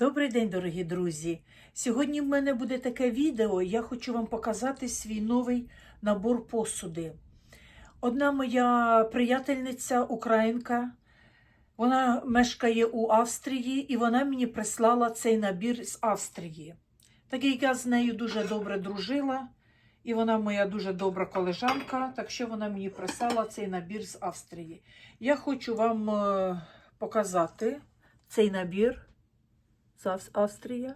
Добрий день, дорогі друзі! Сьогодні в мене буде таке відео. Я хочу вам показати свій новий набор посуди. Одна моя приятельниця, українка, вона мешкає у Австрії, і вона мені прислала цей набір з Австрії. Так як я з нею дуже добре дружила, і вона моя дуже добра колежанка, так що вона мені прислала цей набір з Австрії. Я хочу вам е, показати цей набір Австрія.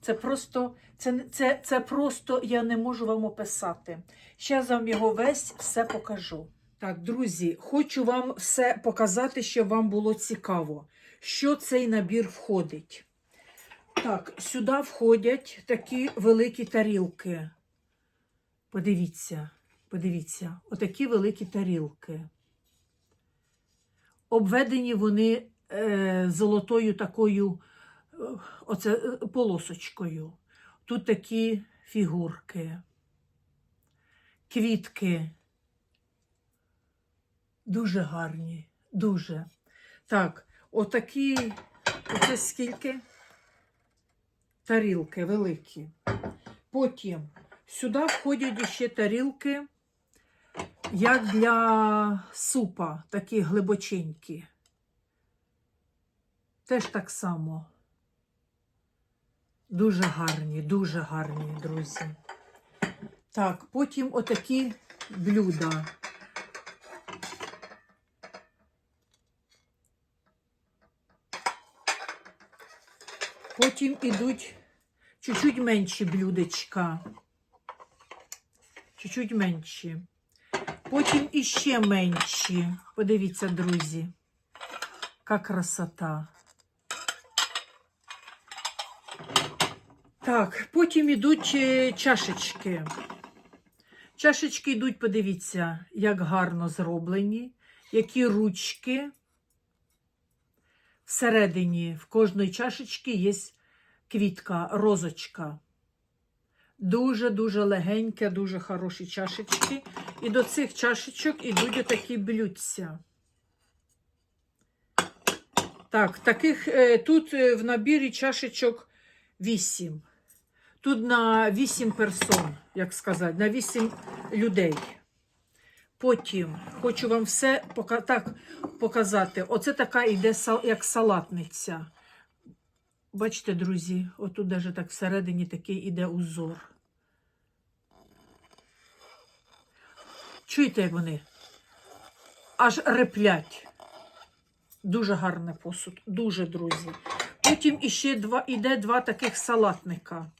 Це просто, це, це, це просто я не можу вам описати. Зараз вам його весь все покажу. Так, друзі, хочу вам все показати, щоб вам було цікаво, що цей набір входить. Так, сюди входять такі великі тарілки. Подивіться, подивіться, отакі великі тарілки. Обведені вони е, золотою такою е, оце, е, полосочкою. Тут такі фігурки, квітки. Дуже гарні, дуже. Так, отакі, оце скільки тарілки великі. Потім сюди входять ще тарілки, як для супа, такі глибоченькі. Теж так само. Дуже гарні, дуже гарні, друзі. Так, потім отакі блюда. Потім ідуть чуть-чуть менші блюдечка. Чуть-чуть менші. Потім іще менші. Подивіться, друзі. Яка красота. Так, потім йдуть е, чашечки. Чашечки йдуть, подивіться, як гарно зроблені, які ручки. Всередині в кожної чашечки є квітка, розочка. Дуже-дуже легенькі, дуже хороші чашечки. І до цих чашечок ідуть отакі блюдця. Так, таких е, тут е, в набірі чашечок 8. Тут на 8 персон, як сказати, на 8 людей. Потім хочу вам все пока- так, показати. Оце така йде як салатниця. Бачите, друзі, отут даже так всередині такий іде узор. Чуєте, як вони? Аж реплять. Дуже гарний посуд, дуже, друзі. Потім іще два, іде два таких салатника.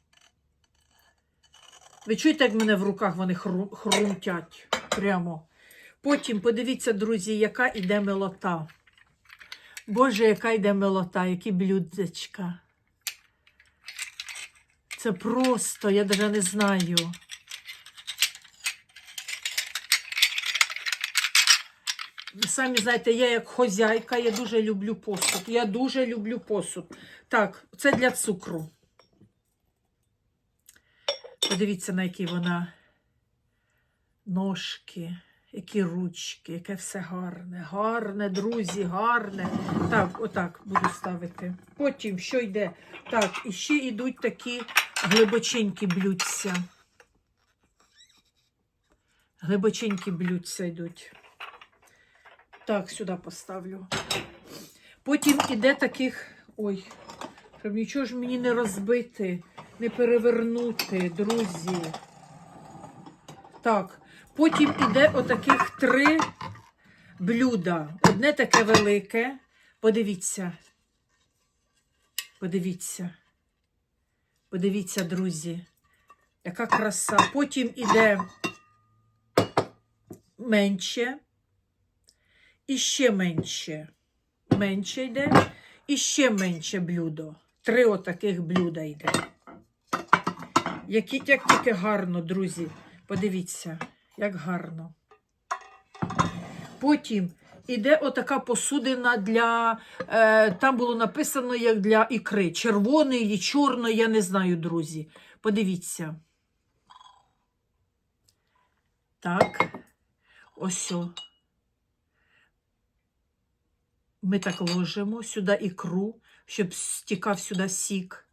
Ви чуєте, як мене в руках вони хру- хрумтять прямо. Потім подивіться, друзі, яка іде милота. Боже, яка йде милота, які блюдечка. Це просто, я навіть не знаю. Самі знаєте, я як хозяйка, я дуже люблю посуд. Я дуже люблю посуд. Так, це для цукру. Подивіться, на які вона ножки, які ручки, яке все гарне, гарне, друзі, гарне. Так, отак буду ставити. Потім що йде? Так, і ще йдуть такі глибоченькі блюдця. Глибоченькі блюдця йдуть. Так, сюди поставлю. Потім іде таких. Ой, щоб нічого ж мені не розбити, не перевернути, друзі. Так, потім іде отаких три блюда. Одне таке велике. Подивіться. Подивіться. Подивіться, друзі. Яка краса. Потім іде менше. І ще менше. Менше йде. І ще менше блюдо. Три отаких блюда йде. Які, як тільки гарно, друзі. Подивіться, як гарно. Потім іде отака посудина для. Е, там було написано як для ікри. Червоної, чорної, я не знаю, друзі. Подивіться. Так. Ось. Ми так ложимо сюди ікру, щоб стікав сюди сік.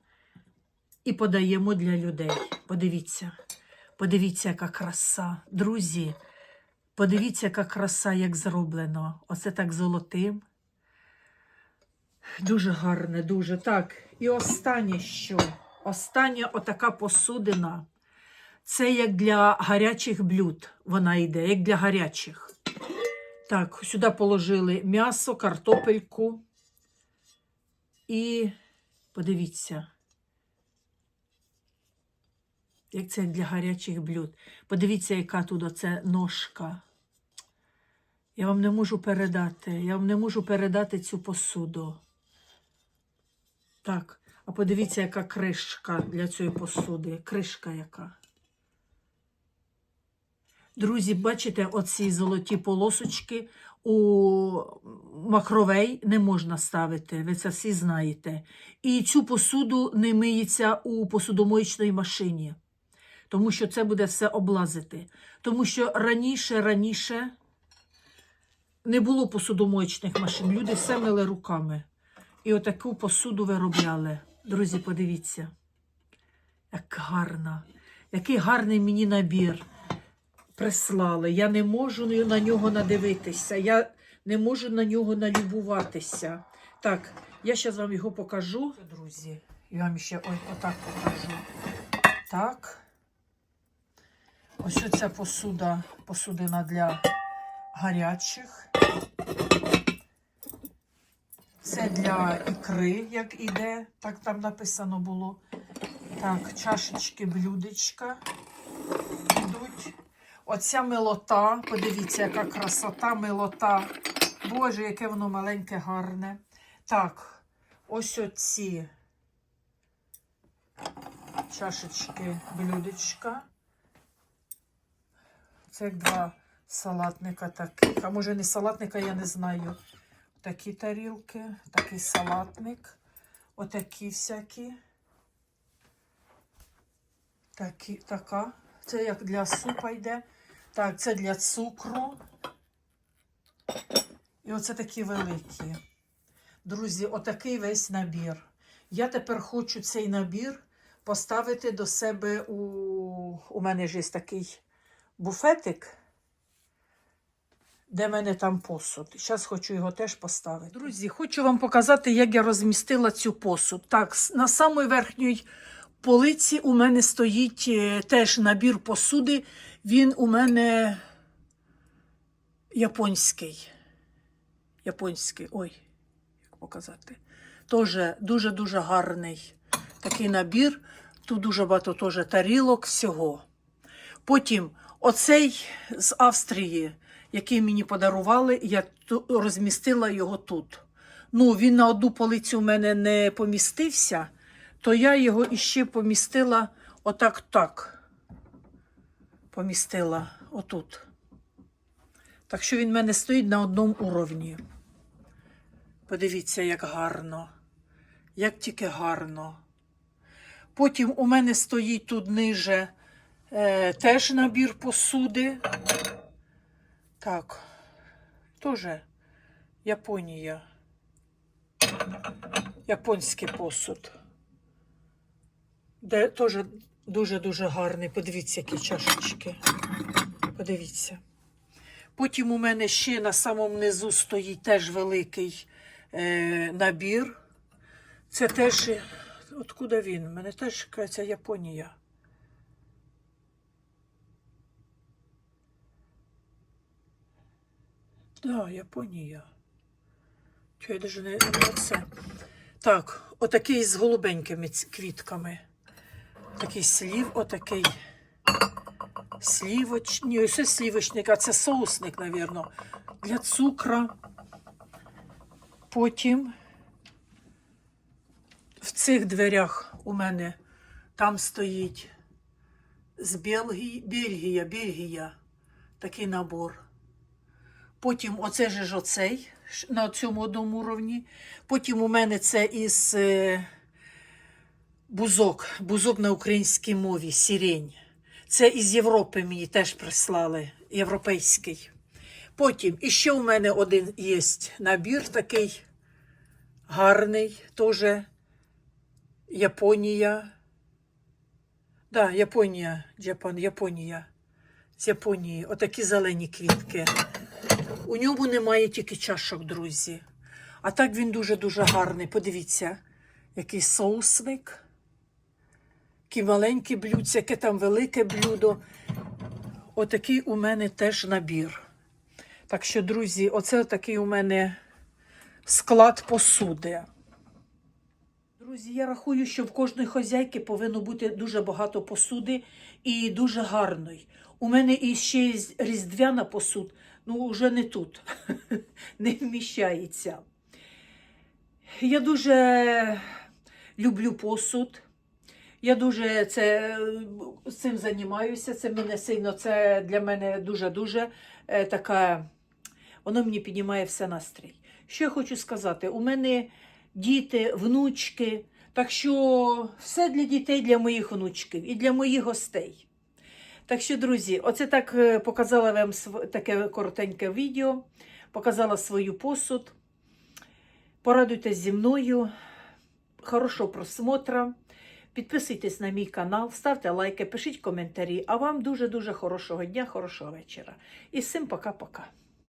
І подаємо для людей. Подивіться, подивіться, яка краса. Друзі, подивіться, яка краса, як зроблено. Оце так золотим. Дуже гарне, дуже. Так. І останнє що? Остання отака посудина. Це як для гарячих блюд. Вона йде, як для гарячих. Так, сюди положили м'ясо, картопельку. І подивіться, як це для гарячих блюд. Подивіться, яка тут оце ножка. Я вам не можу передати. Я вам не можу передати цю посуду. Так, а подивіться, яка кришка для цієї посуди. Кришка яка. Друзі, бачите, оці золоті полосочки у макровей не можна ставити, ви це всі знаєте. І цю посуду не миється у посудомоїчної машині, тому що це буде все облазити. Тому що раніше, раніше не було посудомоїчних машин, люди все мили руками. І отаку посуду виробляли. Друзі, подивіться, як гарна, який гарний мені набір прислали. Я не можу на нього надивитися. Я не можу на нього налюбуватися. Так, я зараз вам його покажу. Друзі, я вам ще ой, отак покажу. Так. Ось ця посуда, посудина для гарячих. Це для ікри, як іде, так там написано було. Так, чашечки, блюдечка йдуть. Оця милота, подивіться, яка красота, милота. Боже, яке воно маленьке, гарне. Так, ось оці чашечки, блюдечка. Це як два салатника таких. А може не салатника, я не знаю. Такі тарілки, такий салатник, отакі всякі. Такі, така. Це як для супа йде. Так, це для цукру. І оце такі великі. Друзі, отакий весь набір. Я тепер хочу цей набір поставити до себе у. У мене ж є такий буфетик, де в мене там посуд. Зараз хочу його теж поставити. Друзі, хочу вам показати, як я розмістила цю посуд. Так, на самій верхній полиці у мене стоїть е, теж набір посуди. Він у мене японський. Японський, ой, як показати. Теж дуже-дуже гарний такий набір. Тут дуже багато теж тарілок всього. Потім оцей з Австрії, який мені подарували, я розмістила його тут. Ну, він на одну полицю у мене не помістився, то я його іще помістила отак так. Помістила отут. Так що він в мене стоїть на одному уровні. Подивіться, як гарно. Як тільки гарно. Потім у мене стоїть тут ниже е, теж набір посуди. Так, теж Японія. Японський посуд. Де теж дуже-дуже гарний. Подивіться, які чашечки. Подивіться. Потім у мене ще на самому низу стоїть теж великий е, набір. Це теж. Откуда він? У мене теж кажеться Японія. Да, Японія. Чого я даже не, не це. Так, отакий з голубенькими квітками. Такий слів, отакий слівочний. Ось це слівочник, а це соусник, навірно, для цукра. Потім в цих дверях у мене там стоїть з Бельгії, Бельгія, Бельгія, такий набор. Потім оце ж оцей на цьому одному уровні. Потім у мене це із е, бузок, бузок на українській мові, сірень. Це із Європи мені теж прислали, європейський. Потім іще у мене один є набір такий гарний, теж Японія. Да, Японія, Джапан, Японія. З Японії. Отакі зелені квітки. У ньому немає тільки чашок, друзі. А так він дуже-дуже гарний. Подивіться, який соусник. Які маленькі блюдця, яке там велике блюдо. Отакий у мене теж набір. Так що, друзі, оце такий у мене склад посуди. Друзі, я рахую, що в кожної хозяйки повинно бути дуже багато посуди і дуже гарної. У мене і ще є різдвяна посуд, ну вже не тут, не вміщається. Я дуже люблю посуд. Я дуже це, е, цим займаюся. Це мене сильно, це для мене дуже-дуже е, така. Воно мені піднімає все настрій. Що я хочу сказати? У мене діти, внучки. Так що все для дітей, для моїх внучків і для моїх гостей. Так що, друзі, оце так е, показала вам таке коротеньке відео, показала свою посуд. Порадуйтесь зі мною. Хорошого просмотра. Підписуйтесь на мій канал, ставте лайки, пишіть коментарі. А вам дуже-дуже хорошого дня, хорошого вечора. І всім пока-пока.